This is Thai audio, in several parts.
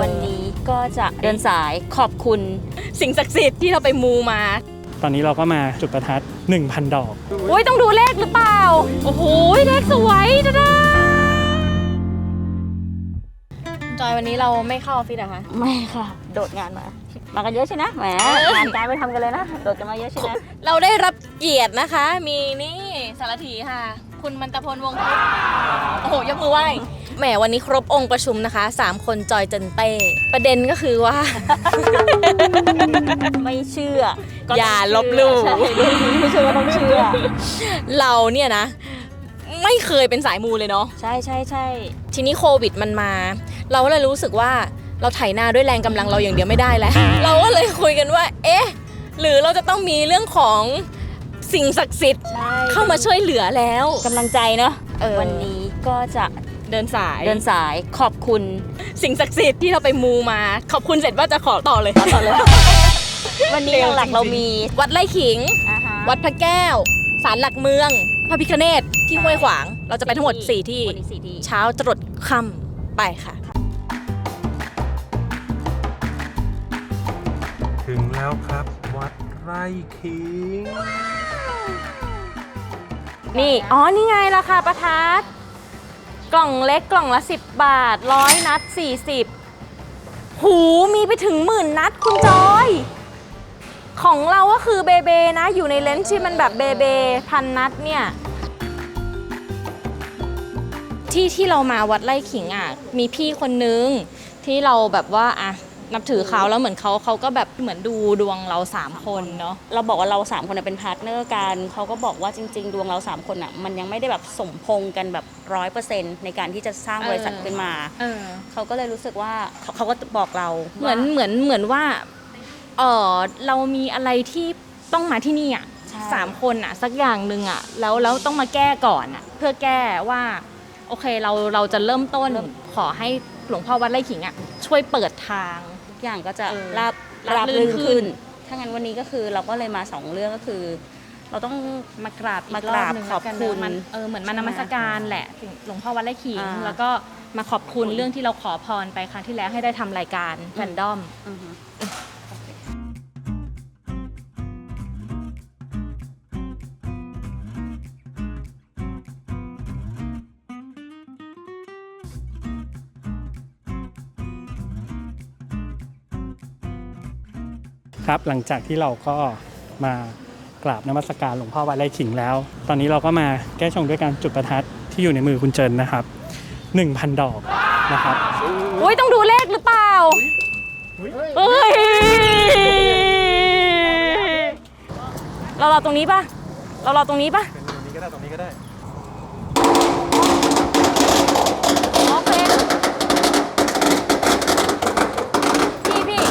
วันนี้ก็จะเดินสายขอบคุณสิ่งศักดิ์สิทธิ์ที่เราไปมูมา ตอนนี้เราก็มาจุดประทัด 1,000 ดอก โอ้ยต้องดูเลขหรือเปล่า โอ้โหเลขสวยจ้าดาจอยวันนี้เราไม่เข้าออฟฟิศเหรอะคะไม่ค่ะ โดดงานมา มากันเยอะใช่นะแหมงานการไปทำกันเลยนะ โดดกันมาเยอะใช่นะเราได้รับเกียรตินะคะ มีนี่สารถีค่ะ คุณมันตพลวงศ์พุทธโอ้โหยกมือไหว้แหมวันนี้ครบองค์ประชุมนะคะ3คนจอยเจนเต้ประเด็นก็คือว่า ไม่เชื่อ ก็อย่าต้งลบหลู่ ใช่ไม่เชื่อก็ต้องเชื่อ เราเนี่ยนะ ไม่เคยเป็นสายมูเลยเนาะใช่ใช่ใช่ทีนี้โควิดมันมา เราก็เลยรู้สึกว่าเราไถนาด้วยแรงกำลังเราอย่างเดียวไม่ได้แล้ว เราก็เลยคุยกันว่า เอ๊ะ หรือเราจะต้องมีเรื่องของ สิ่งศักดิ์สิทธิ์ใช่เข้ามาช่วยเหลือแล้วกำลังใจเนาะเออวันนี้ก็จะเดินสายเดินสายขอบคุณ สิ่งศักดิ์สิทธิ์ที่เราไปมูมา ขอบคุณเสร็จว่าจะขอต่อเลยต่อเลย วันนี้หลักๆเรามีวัดไร่ขิงอ่าฮะวัดพระแก้วศาลหลักเมือง พระพิคเนตที่ห้วยขวาง เราจะไปทั้งหมด 4 ที่วันนี้สี่ที่เช้าจรดค่ำไปค่ะ ถึงแล้วครับ วัดไร่คิง นี่ อ๋อ นี่ไงราคาประทัด กล่องเล็กกล่องละ 10 บาทร้อยนัด 40 หูมีไปถึงหมื่นนัดคุณจอย ของเราก็คือเบเบนะ อยู่ในเลนส์ที่มันแบบเบเบพันนัดเนี่ยที่ที่เรามาวัดไร่ขิงอะมีพี่คนนึงที่เราแบบว่าอะ นับถือเขาแล้วเหมือนเขาเขาก็แบบเหมือนดูดวงเราสามคนเนาะเราบอกว่าเราสามคนนะเป็นพาร์ทเนอร์กันเขาก็บอกว่าจริง ๆ ดวงเราสามคนอะมันยังไม่ได้แบบสมพงษ์กันแบบร้อยเปอร์เซ็นต์ในการที่จะสร้างบริษัทเออขึ้นมาเออเขาก็เลยรู้สึกว่าเขาเขาก็บอกเราเหมือนว่าเหมือนเหมือนว่าเออเรามีอะไรที่ต้องมาที่นี่อะใช่สามคนอะสักอย่างหนึ่งอะแล้วแล้วต้องมาแก้ก่อนอะเพื่อแก้ว่าโอเคเราเราจะเริ่มต้นขอให้หลวงพ่อวัดไร่ขิงอะช่วยเปิดทางทุก อย่างก็จะเออราบราราบบลื่รื่นนขึ้ขึ้น น ถ้างั้นวันนี้ก็คือเราก็เลยมาสองเรื่องก็คือ เราต้องมากราบอีมากรอบราบหนึ่งขอบแล้วกันคุณนะมันเออเหมือนมานมัสการแหละถึงหลวงพ่อวัดไร่ขิงอ่าแล้วก็มาขอบคุณเรื่องที่เราขอพรไปครั้งที่แล้วให้ได้ทำรายการแฟนดอม อือฮึ ครับ หลังจากที่เราก็มากราบนมัสการหลวงพ่อวัดไร่ขิงแล้ว ตอนนี้เราก็มาแก้ชงด้วยการจุดประทัดที่อยู่ในมือคุณเจินนะครับ 1,000 ดอกนะครับอุ้ยต้องดูเลขหรือเปล่าเอ้ยเรารอตรงนี้ป่ะ เรารอตรงนี้ป่ะเป็นตรงนี้ก็ได้ตรงนี้ก็ได้ โอเค พี่พี่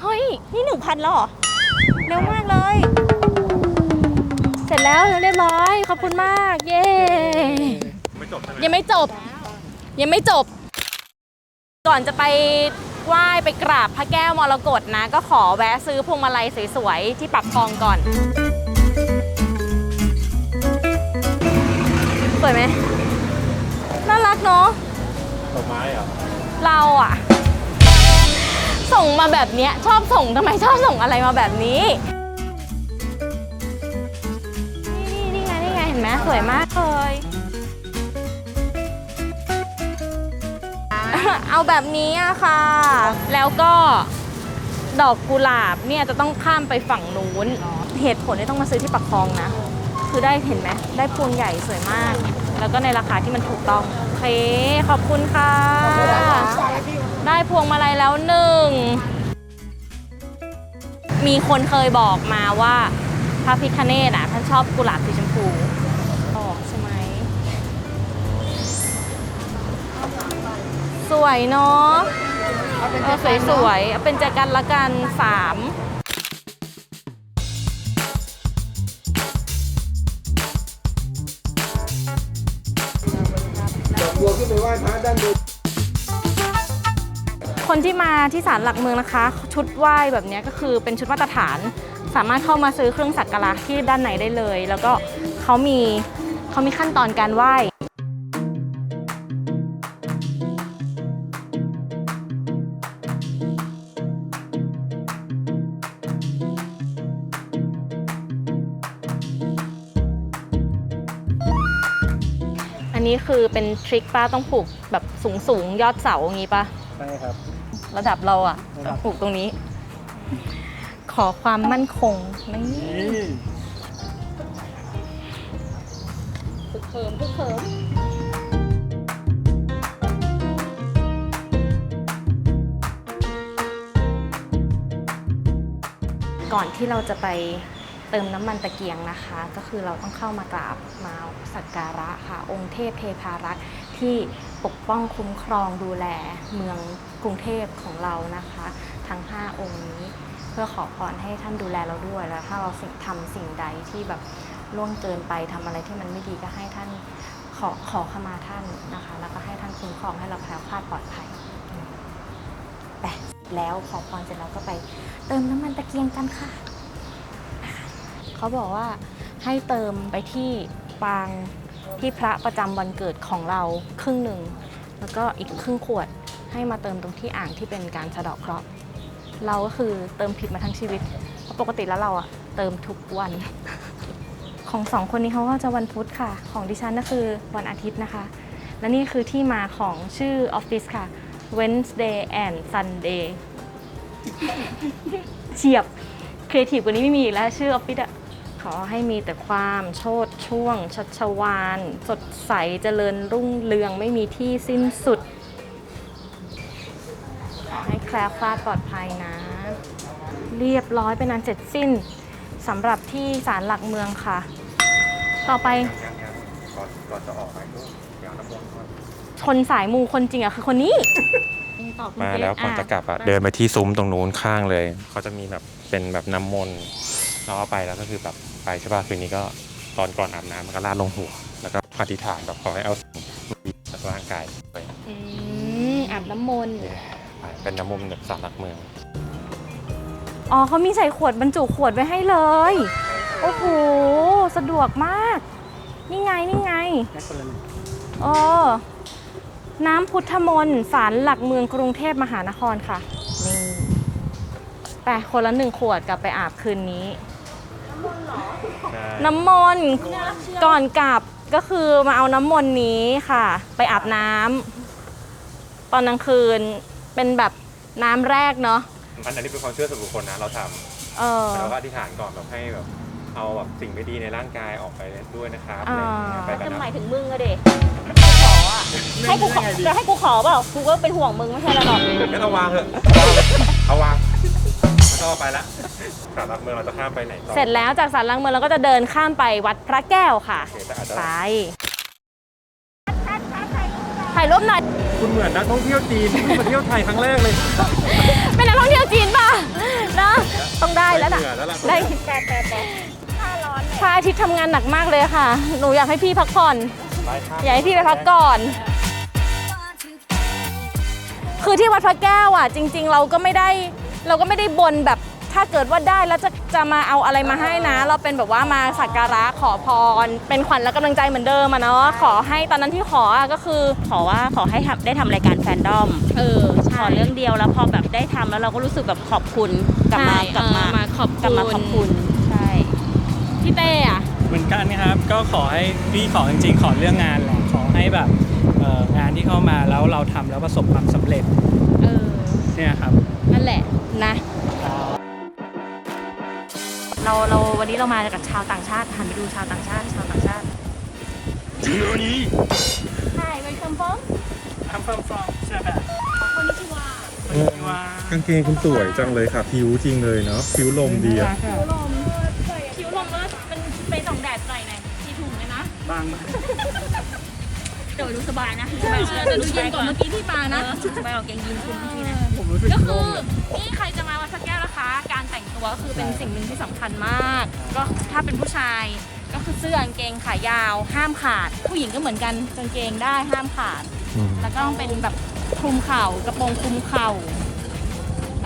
เฮ้ย นี่หนึ่งพัน แล้วเหรอ เร็วมากเลย เสร็จแล้วเรียบร้อย ขอบคุณมาก เย้ไม่จบใช่ไหมยังไม่จบ ยังไม่จบ ก่อนจะไปไหว้ไปกราบพระแก้วมรกตนะ ก็ขอแวะซื้อพวงมาลัยสวยๆ ที่ปักคลองก่อน สวยไหมน่ารักเนาะดอกไม้เหรอ เราอะ ส่งมาแบบเนี้ยชอบส่งทำไมชอบส่งอะไรมาแบบนี้ นี่นี่ไงนี่ไงเห็นไหมสวยมากเลยเอาแบบนี้อะค่ะ แล้วก็ดอกกุหลาบเนี่ยจะต้องข้ามไปฝั่งนู้น เหตุผลที่ต้องมาซื้อที่ปักคลองนะ คือได้เห็นไหมได้พวงใหญ่สวยมาก แล้วก็ในราคาที่มันถูกต้อง โอเค ขอบคุณค่ะ ได้พวงมาลัยแล้วหนึ่ง มีคนเคยบอกมาว่าพระพิคเนตอะท่านชอบกุหลาบสีชมพูออกใช่ไหม สวยเนาะเออสวยๆเอาเป็นใจกันละกันสาม คนที่มาที่ศาลหลักเมืองนะคะ ชุดไหว้แบบนี้ก็คือเป็นชุดมาตรฐาน สามารถเข้ามาซื้อเครื่องสักการะที่ด้านในได้เลย แล้วก็เขามีเขามีขั้นตอนการไหว้อันนี้คือเป็นทริคป้าต้องผูกแบบสูงสูงยอดเสาอย่างนี้ปะใช่ครับ ระดับเราอะระดับปลูกตรงนี้ ขอความมั่นคงนี่นี่คึกเคิมคึกเคิมก่อนที่เราจะไปเติมน้ำมันตะเกียงนะคะ ก็คือเราต้องเข้ามากราบมาสักการะค่ะ องค์เทพเทพารักษ์ที่ปกป้องคุ้มครองดูแลเมือง กรุงเทพของเรานะคะ ทั้ง 5 องค์นี้ เพื่อขอพรให้ท่านดูแลเราด้วยแล้ว ถ้าเราสิ่งทำสิ่งใดที่แบบล่วงเกินไปทำอะไรที่มันไม่ดีก็ให้ท่านขอขอขมาท่านนะคะ แล้วก็ให้ท่านคุ้มครองให้เราแคล้วคลาดปลอดภัยแต่แล้วขอพรเสร็จแล้วก็ไป เติมน้ำมันตะเกียงกันค่ะ เขาบอกว่าให้เติมไปที่ปางที่พระประจำวันเกิดของเราครึ่งหนึ่ง แล้วก็อีกครึ่งขวด ให้มาเติมตรงที่อ่างที่เป็นการสะเดาะเคราะห์เราก็คือเติมผิดมาทั้งชีวิตเพราะปกติแล้วเราอะเติมทุกวัน ของสองคนนี้เขาก็จะวันพุธค่ะ ของดิฉันก็คือวันอาทิตย์นะคะ และนี่คือที่มาของชื่อออฟฟิศค่ะ Wednesday and Sunday เฉียบครีเอทีฟกว่านี้ไม่มีอีกแล้วชื่อออฟฟิศอะขอให้มีแต่ความโชดช่วงชัชวาน สดใสเจริญรุ่งเรืองไม่มีที่สิ้นสุด ล้วคลาดปลอดภัยนะ เรียบร้อยเป็นอันเสร็จสิ้นสำหรับที่ศาลหลักเมืองค่ะ ต่อไปยังยังก่อนก่อนจะออกไปก็เดี๋ยวน้ำมนต์ก่อนคนสายมูคนจริงอะคือคนนี้มาแล้วก่อนจะกลับอะเดินไปที่ซุ้มตรงนู้นข้างเลยเขาจะมีแบบเป็นแบบน้ำมนต์เราเอาไปแล้วก็คือแบบไปใช่ป่ะคืนนี้ก็ตอนก่อนอาบน้ำมันก็ลาดลงหัว แล้วก็อธิษฐานแบบขอให้เอาสิ่งไม่ดีจากร่างกายไปอืมอาบน้ำมนต์ ไปเป็นน้ำมนต์แบบสารหลักเมือง อ๋อเขามีใส่ขวดบรรจุขวดไว้ให้เลย โอ้โห สะดวกมาก นี่ไง นี่ไงแค่คนละหนึ่งเออน้ำพุทธมนต์ศาลหลักเมืองกรุงเทพมหานครค่ะ นี่ไปคนละหนึ่งขวดกลับไปอาบคืนนี้ น้ำมนต์ก่อนกลับก็คือมาเอาน้ำมนต์นี้ค่ะ ไปอาบน้ำตอนกลางคืน เป็นแบบน้ำแรกเนาะอันนี้เป็นความเชื่อส่วนบุคคลนะเราทเออำเราก็อธิษฐานก่อนแบบให้แบบเอาแบบสิ่งไม่ดีในร่างกายออกไปด้วยนะครับอะไรอย่างเงี้ยไปกันจะนะหมายถึงมึงอะเด็กขออะให้กูขอจะให้กูขอเปล่ากูก็เป็นห่วงมึงไม่ใช่แล้วหรอกไม่ต้องวางเถอะเอาวางไม่ต้องเอาไปละสารหลักเมืองเราจะข้ามไปไหนต่อเสร็จแล้วจากศาลหลักเมืองเราก็จะเดินข้ามไปวัดพระแก้วค่ะ โอเคแต่อาจจะ ไปถ่ายรูปหน่อย คุณเหมือนนักท่องเที่ยวจีนที่มาเที่ยวไทยครั้งแรกเลย เป็นนักท่องเที่ยวจีนป่ะนะต้องได้แล้วล่ะเหนื่อยแล้วล่ะ ได้พระอาทิตย์ทำงานหนักมากเลยค่ะ หนูอยากให้พี่พักผ่อน ไปครับอยากให้พี่ไปพักก่อน คือที่วัดพระแก้วอะ จริง ๆ เราก็ไม่ได้เราก็ไม่ได้บนแบบ ถ้าเกิดว่าได้แล้วจะจะมาเอาอะไรมาให้นะ เราเป็นแบบว่ามาสักการะขอพร เป็นขวัญและกำลังใจเหมือนเดิมอะเนาะขอให้ตอนนั้นที่ขออะก็คือขอว่าขอให้ทำได้ทำรายการแฟนดอมเออขอเรื่องเดียวแล้วพอแบบได้ทำแล้วเราก็รู้สึกแบบขอบคุณกลับมาใช่กลับมาเออมาขอบกลับมาขอบคุณใช่ พี่เต้อะเหมือนกันนะครับก็ขอให้พี่ขอจริงๆ ขอเรื่องงานแหละขอให้แบบเอ่องานที่เข้ามาแล้วเราทำแล้วประสบความสำเร็จเออ เนี่ยครับ นั่นแหละนะ เราเราวันนี้เรามากับชาวต่างชาติหันไปดูชาวต่างชาติชาวต่างชาติ Hi welcome from I'm from from Japan กางเกงคุณสวยจังเลยค่ะผิวจริงเลยเนาะผิวลมดีอะคิ้วลมคิ้วลมแล้วเป็นไปส่องแดดหน่อยหน่อยมีถุงเลยนะ บางมากแต่ดูสบายนะใช่ใช่แต่ดูเย็นกว่าเมื่อกี้ที่ปานะสบายกว่าเกงยีนคุณเมื่อกี้นะ ผมรู้สึกก็คืโล่องเลย นี่ใครจะมา การแต่งตัวก็คือเป็นสิ่งหนึ่งที่สำคัญมาก ก็ถ้าเป็นผู้ชาย ก็คือเสื้อกางเกงขายาว ห้ามขาด ผู้หญิงก็เหมือนกันกางเกงได้ห้ามขาดแล้วก็ต้องเป็นแบบคลุมเข่ากระโปรงคลุมเข่า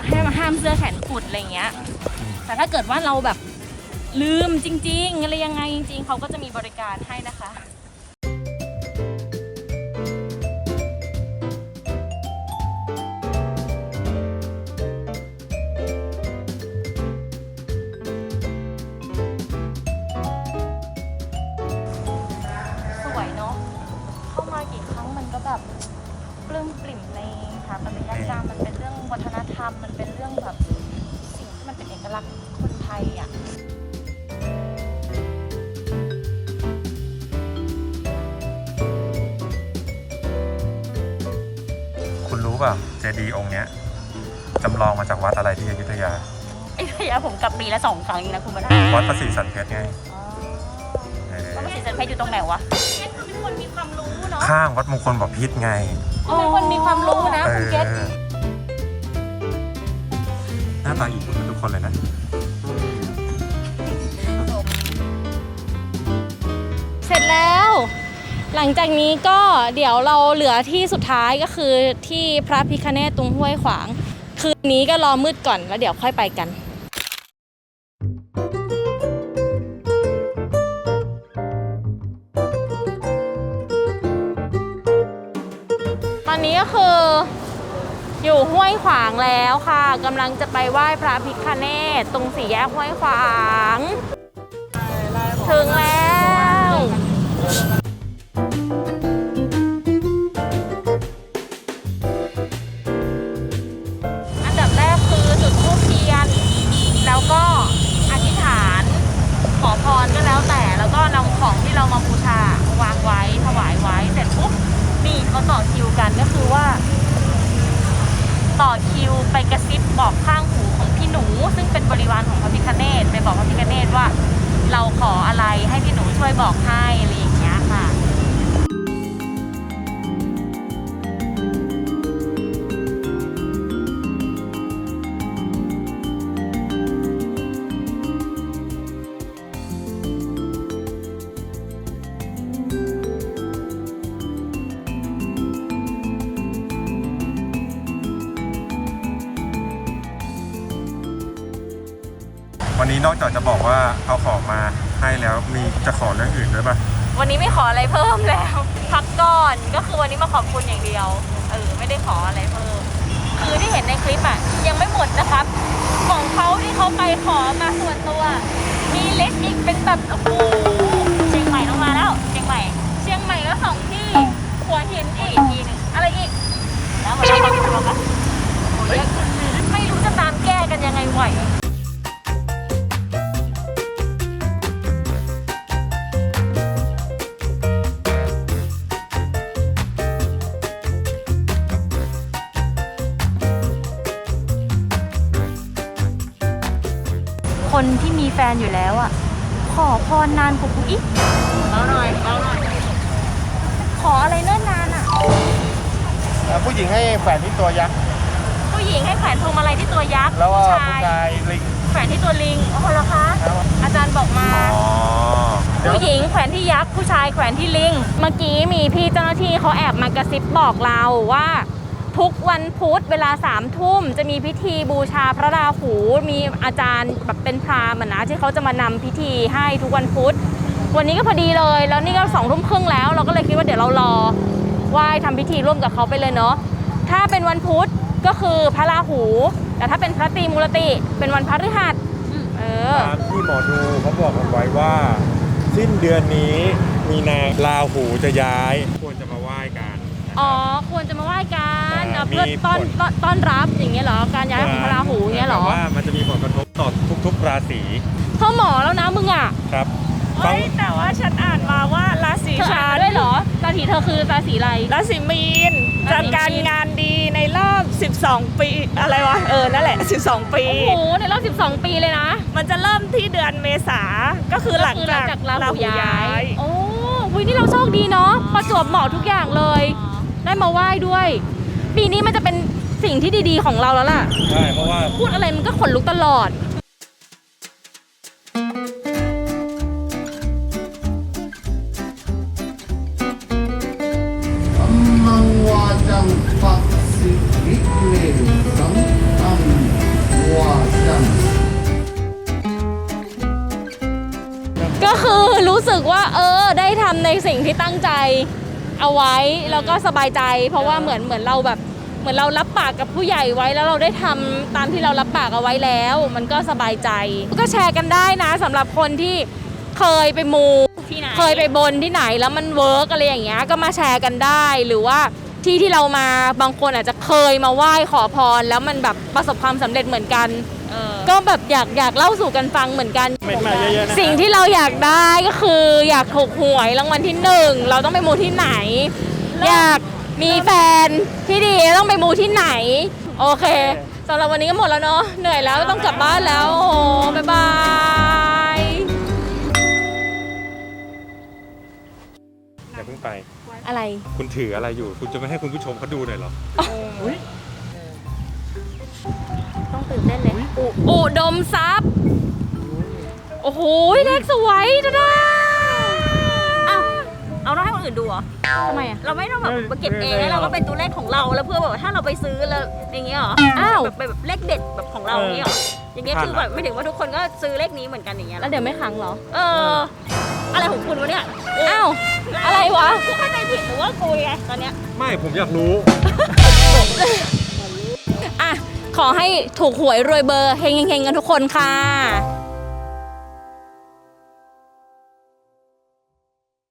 ให้มาห้ามเสื้อแขนกุดอะไรอย่างเงี้ย แต่ถ้าเกิดว่าเราแบบลืมจริง ๆ อะไรยังไงจริง ๆเขาก็จะมีบริการให้นะคะ ปลื้มปริ่มในสถาปัตยกรรมมันเป็นเรื่องวัฒนธรรม มันเป็นเรื่องแบบสิ่งที่มันเป็นเอกลักษณ์คนไทยอะคุณรู้ป่ะเจดีย์องค์เนี้ยจำลองมาจากวัดอะไรที่อยุธยาไอ้พยาผมกลับปีละสองครั้งเองนะคุณมาได้วัดพระศรีสันเพชรไงเออแล้วมันสิสันเพชรอยู่ตรงไหนวะเนี่ยคือเป็นคนมีความรู้เนาะข้างวัดมงคลบพิษไง เป็นคนมีความรู้นะเอคุณอเกตหน้าตาอีกคนทุกคนเลยนะเสร็จแล้ว หลังจากนี้ก็เดี๋ยวเราเหลือที่สุดท้ายก็คือที่พระพิคเนตตรงห้วยขวาง คืนนี้ก็รอมืดก่อนแล้วเดี๋ยวค่อยไปกัน ก็คือ อยู่ห้วยขวางแล้วค่ะกำลังจะไปไหว้พระพิคเนตตรงสี่แยกห้วยขวาง ถึงแล้ว อันดับแรกคือจุดธูปเทียน แล้วก็อธิษฐาน ขอพรก็แล้วแต่ แล้วก็นำของที่เรามาบูชาวางไว้ถวายไว้ เขาต่อคิวกันก็คือว่า ต่อคิวไปกระซิบบอกข้างหูของพี่หนู ซึ่งเป็นบริวารของพระพิคเนตไปบอกพระพิคเนตว่า เราขออะไรให้พี่หนูช่วยบอกให้อะไรอย่าง วันนี้นอกจากจะบอกว่าเอาของมาให้แล้วมีจะขอเรื่องอื่นด้วยป่ะวันนี้ไม่ขออะไรเพิ่มแล้ว พักก่อนก็คือวันนี้มาขอบคุณอย่างเดียวเออไม่ได้ขออะไรเพิ่ม คือที่เห็นในคลิปอะยังไม่หมดนะครับ ของเขาที่เขาไปขอมาส่วนตัว มีเล็กอีกเป็นแบบโอ้โหเชียงใหม่ต้องมาแล้วเชียงใหม่ เชียงใหม่ก็สองที่หัวหินอีกทีหนึ่งอะไรอีก แล้วมาแล้วมาดูกันไม่รู้จะตามแก้กันยังไงไหว นอยู่แล้วอะขอพรนานกว่ากูอีกเอาหน่อยเอาหน่อยขออะไรเนิ่นนานอะผู้หญิงให้แฝนที่ตัวยักษ์ผู้หญิงให้แขวนพวงมาลัยที่ตัวยักษ์แล้วก็ผู้ผู้ชายชายลิงแขวนที่ตัวลิงโอ้โหเหรอคะอาจารย์บอกมาอ๋อผู้หญิงแขวนที่ยักษ์ผู้ชายแขวนที่ลิง เมื่อกี้มีพี่เจ้าหน้าที่เขาแอบมากระซิบบอกเราว่า ทุกวันพุธเวลาสามทุ่มจะมีพิธีบูชาพระราหูมีอาจารย์แบบเป็นพราหมณ์อะนะที่เขาจะมานำพิธีให้ทุกวันพุธวันนี้ก็พอดีเลย แล้วนี่ก็สองทุ่มครึ่งแล้ว เราก็เลยคิดว่าเดี๋ยวเรารอไหว้ทำพิธีร่วมกับเขาไปเลยเนาะถ้าเป็นวันพุธก็คือพระราหู แต่ถ้าเป็นพระตรีมูรติ เป็นวันพฤหัสเออตามที่หมอดูเขาบอกกันไว้ว่า สิ้นเดือนนี้มีนาลาหูจะย้าย ควรจะมาไหว้กันอ๋อควรจะมาไหว้กัน อ่าเพื่อมีต้อนผลต้อนต้อนรับอย่างเงี้ยเหรอการย้ายของพระราหูอย่างเงี้ยเหรอแต่ว่ามันจะมีผลกระทบต่อทุก ๆ ราศีเข้าหมอแล้วนะมึงอะครับฟังแต่ว่าฉันอ่านมาว่าราศีเธออ่าฉันนด้วยเหรอราศีเธอคือราศีอะไรราศีมีนราศีมีนจะการงานดีในรอบ 12 ปีอะไรวะเออนั่นแหละ 12 ปีโอ้โหในรอบ 12 ปีเลยนะ มันจะเริ่มที่เดือนเมษาก็คือหลังก็คือจากราหูย้ายยโอ้วินี่เราโชคดีเนาะประจวบเหมาะทุกอย่างเลย ได้มาไหว้ด้วย ปีนี้มันจะเป็นสิ่งที่ดีๆของเราแล้วล่ะ ใช่เพราะว่าพูดอะไรมันก็ขนลุกตลอด Amang wajang paksi iklim sampan wajang ก็คือรู้สึกว่า เออ ได้ทำในสิ่งที่ตั้งใจ เอาไว้แล้วก็สบายใจ เพราะว่าเหมือนเหมือนเราแบบเหมือนเรารับปากกับผู้ใหญ่ไว้แล้วเราได้ทำตามที่เรารับปากเอาไว้แล้ว มันก็สบายใจ ก็แชร์กันได้นะสำหรับคนที่เคยไปมู ที่ไหนเคยไปบนที่ไหนแล้วมันเวิร์กอะไรอย่างเงี้ยก็มาแชร์กันได้ หรือว่าที่ที่เรามาบางคนอาจจะเคยมาไหว้ขอพร แล้วมันแบบประสบความสำเร็จเหมือนกันเออ ก็แบบอยากอยากเล่าสู่กันฟังเหมือนกัน เม็ดมาเยอะๆนะสิ่งที่เราอยากได้ก็คืออยากถูกหวยรางวัลที่หนึ่งเราต้องไปมูที่ไหน อยากมีแฟนที่ดีต้องไปมูที่ไหน โอเคสำหรับวันนี้ก็หมดแล้วเนาะเหนื่อยแล้วต้องกลับบ้านแล้วโอ้โหบ๊ายบายอย่าเพิ่งไปอะไร คุณถืออะไรอยู่ คุณจะไม่ให้คุณผู้ชมเขาดูหน่อยเหรอ ต้องตื่นเต้นเลย อุอุดมทรัพย์ โอ้โหเลขสวยจ้าด้าอ้าวเอาต้องให้คนอื่นดูเหรอ ทำไมอะ เราไม่ต้องแบบมาเก็บเองแล้วเราก็เป็นตัวเลขของเราแล้วเพื่อแบบว่าถ้าเราไปซื้อแล้วอย่างเงี้ยเหรออ้าว แบบไปแบบเลขเด็ดแบบของเราอย่างเงี้ยเหรออย่างเงี้ยคือแบบไม่ถึงว่าทุกคนก็ซื้อเลขนี้เหมือนกันอย่างเงี้ยเหรแล้อวเดี๋ยวไม่ขังเหรอ เออ อะไรของคุณวะเนี่ยอ้าว อะไรวะ กูเข้าใจผิดหรือว่ากูไงตอนเนี้ยไม่ผมอยากรู้อะ ขอให้ถูกหวยรวยเบอร์เฮงๆๆกันทุกคนค่ะ